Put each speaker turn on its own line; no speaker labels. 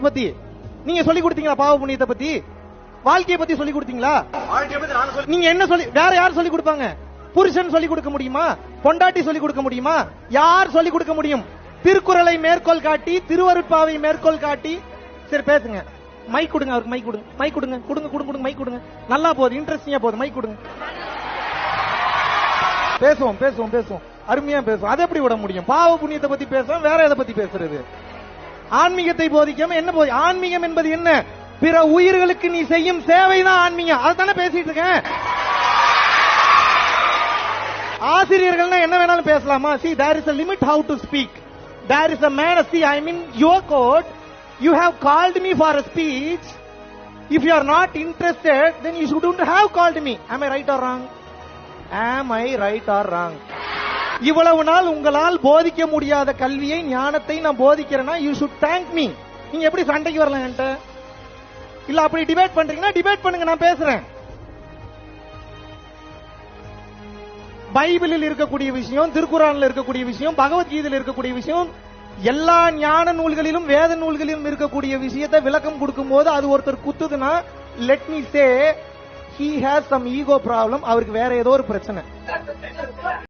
வாழ்க்கையை பத்தி. நீங்க சொல்லி கொடுத்தீங்களா பாவ புண்ணியத்தை பத்தி? வாழ்க்கையை பத்தி சொல்லி கொடுத்தீங்களா? நீங்க என்ன சொல்லி வேற யார் சொல்லி கொடுப்பாங்க? புருஷன் சொல்லி கொடுக்க முடியுமா? பொண்டாட்டி சொல்லி கொடுக்க முடியுமா? யார் சொல்லி கொடுக்க முடியும்? திருக்குறளை மேற்கோள் காட்டி திருவருட்பாவை மேற்கோள் காட்டி. சரி பேசுங்க. மைக் கொடுங்க அவருக்கு மைக் கொடுங்க. மைக் கொடுங்க. கொடுங்க கொடுங்க கொடுங்க மைக் கொடுங்க. நல்லா போகுது இன்ட்ரெஸ்டிங்கா போகுது. மைக் கொடுங்க. பேசுவோம் பேசுவோம் பேசுவோம். அருமையா பேசுவோம். அதை எப்படி விட முடியும்? பாவ புண்ணியத்தை பத்தி பேசுவோம் வேற எதை பத்தி பேசுறது? ஆன்மீகத்தை போதிக்காம என்ன போதி ஆன்மீகம் என்பது என்ன பிற உயிர்களுக்கு நீ செய்யும் சேவை தான் ஆன்மீகம் அதுதானே பேசிட்டு இருக்கேன் ஆசிரியர்கள்னா என்ன வேணாலும் பேசலாமா see there is a limit how to speak there is a man see I mean your code you have called me for a speech if you are not interested then you should have called me I'm I right or wrong am I right R wrong இவ்வளவு நாள் உங்களால் போதிக்க முடியாத கல்வியை ஞானத்தை நான் போதிக்கிறேன்னா you should thank me நீங்க எப்படி சண்டைக்கு வரலாம் என்கிட்ட? இல்ல அப்படி டிபேட் பண்றீங்கன்னா டிபேட் பண்ணுங்க நான் பேசுறேன். பைபிளில் இருக்கக்கூடிய விஷயம் திருக்குறானில் இருக்கக்கூடிய விஷயம் பகவத்கீதையில் இருக்கக்கூடிய விஷயம் எல்லா ஞான நூல்களிலும் வேத நூல்களிலும் இருக்கக்கூடிய விஷயத்தை விளக்கம் கொடுக்கும் போது அது ஒருத்தர் குத்துதுன்னா let me say he has some ego problem அவருக்கு வேற ஏதோ ஒரு பிரச்சனை.